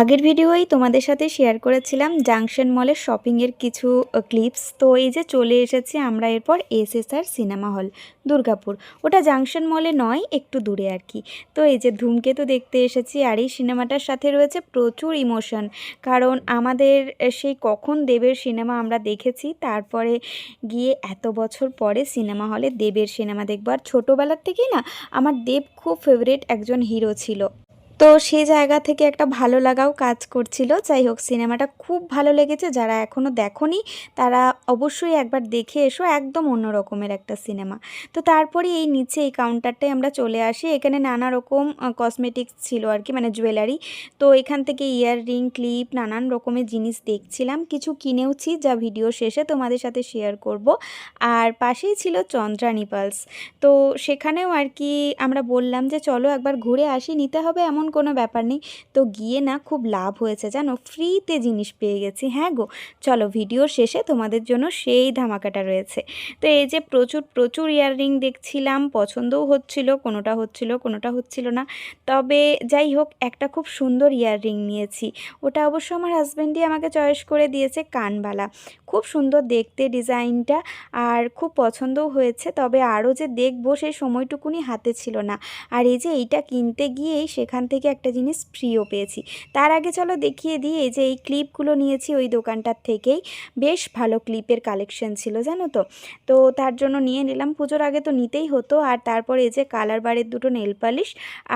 আগের ভিডিওই তোমাদের সাথে শেয়ার করেছিলাম জাংশন মলের শপিংয়ের কিছু ক্লিপস তো এই যে চলে এসেছি আমরা এরপর এসএসআর সিনেমা হল দুর্গাপুর। ওটা জাংশন মলে নয়, একটু দূরে আর কি। তো এই যে ধূমকেতু দেখতে এসেছি আর এই সিনেমাটার সাথে রয়েছে প্রচুর ইমোশন কারণ আমাদের সেই কখন দেবের সিনেমা আমরা দেখেছি, তারপরে গিয়ে এত বছর পরে সিনেমা হলে দেবের সিনেমা দেখব। আর ছোটোবেলার থেকেই না, আমার দেব খুব ফেভারিট একজন হিরো ছিল। তো সেই জায়গা থেকে একটা ভালো লাগাও কাজ করছিল। যাই হোক, সিনেমাটা খুব ভালো লেগেছে। যারা এখনও দেখনি, তারা অবশ্যই একবার দেখে এসো, একদম অন্য রকমের একটা সিনেমা। তো তারপরে এই নিচে এই কাউন্টারটায় আমরা চলে আসি। এখানে নানা রকম কসমেটিক্স ছিল আর কি মানে জুয়েলারি তো এখান থেকে ইয়াররিং ক্লিপ নানান রকমের জিনিস দেখছিলাম। কিছু কিনেওছি যা ভিডিও শেষে তোমাদের সাথে শেয়ার করব। আর পাশেই ছিল চন্দ্রানী পালস তো সেখানেও আর কি আমরা বললাম যে, চলো একবার ঘুরে আসি, নিতে হবে এমন কোনো ব্যাপার নেই। তো গিয়ে না খুব লাভ হয়েছে, জানো? ফ্রিতে জিনিস পেয়ে গেছি হ্যাঁ গো? চলো ভিডিওর শেষে তোমাদের জন্য সেই ধামাকাটা রয়েছে। তো এই যে প্রচুর প্রচুর ইয়াররিং দেখছিলাম, পছন্দও হচ্ছিল, কোনোটা হচ্ছিল কোনোটা হচ্ছিল না। তবে যাই হোক, একটা খুব সুন্দর ইয়াররিং নিয়েছি। ওটা অবশ্য আমার হাজব্যান্ডই আমাকে চয়েস করে দিয়েছে, কানবালা। খুব সুন্দর দেখতে ডিজাইনটা, আর খুব পছন্দও হয়েছে, তবে আরও যে দেখব সেই সময়টুকুনি হাতে ছিল না। আর এই যে এইটা কিনতে গিয়েই সেখান থেকে একটা জিনিস ফ্রিও পেয়েছি। তার আগে চলো দেখিয়ে দিই, এই যে এই ক্লিপগুলো নিয়েছি ওই দোকানটার থেকেই। বেশ ভালো ক্লিপের কালেকশন ছিল, জানো তো? তো তার জন্য নিয়ে নিলাম। পুজোর আগে তো নিতেই হতো। আর তারপর এই যে কালার বারের দুটো নেল পালিশ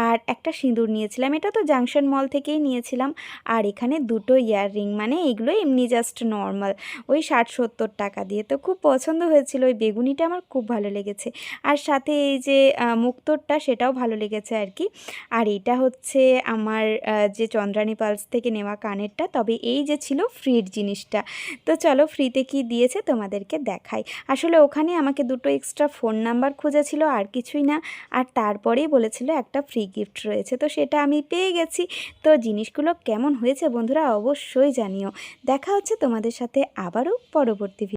আর একটা সিঁদুর নিয়েছিলাম। এটা তো জাংশন মল থেকেই নিয়েছিলাম। আর এখানে দুটো ইয়াররিং মানে এগুলো এমনি জাস্ট নর্মাল ওই ষাট সত্তর টাকা দিয়ে। তো খুব পছন্দ হয়েছিল, ওই বেগুনিটা আমার খুব ভালো লেগেছে। আর সাথে এই যে মুক্তোরটা সেটাও ভালো লেগেছে আর কি। আর এটা হচ্ছে আমার যে চন্দ্রানী পালস থেকে নেওয়া কানেরটা, তবে এই যে ছিল ফ্রির জিনিসটা। তো চলো ফ্রিতে কি দিয়েছে তোমাদেরকে দেখাই। আসলে ওখানে আমাকে দুটো এক্সট্রা ফোন নাম্বার খুঁজেছিল, আর কিছুই না। আর তারপরেই বলেছিল একটা ফ্রি গিফট রয়েছে। তো সেটা আমি পেয়ে গেছি। তো জিনিসগুলো কেমন হয়েছে বন্ধুরা অবশ্যই জানিও। দেখা হচ্ছে তোমাদের সাথে আবারও পরবর্তী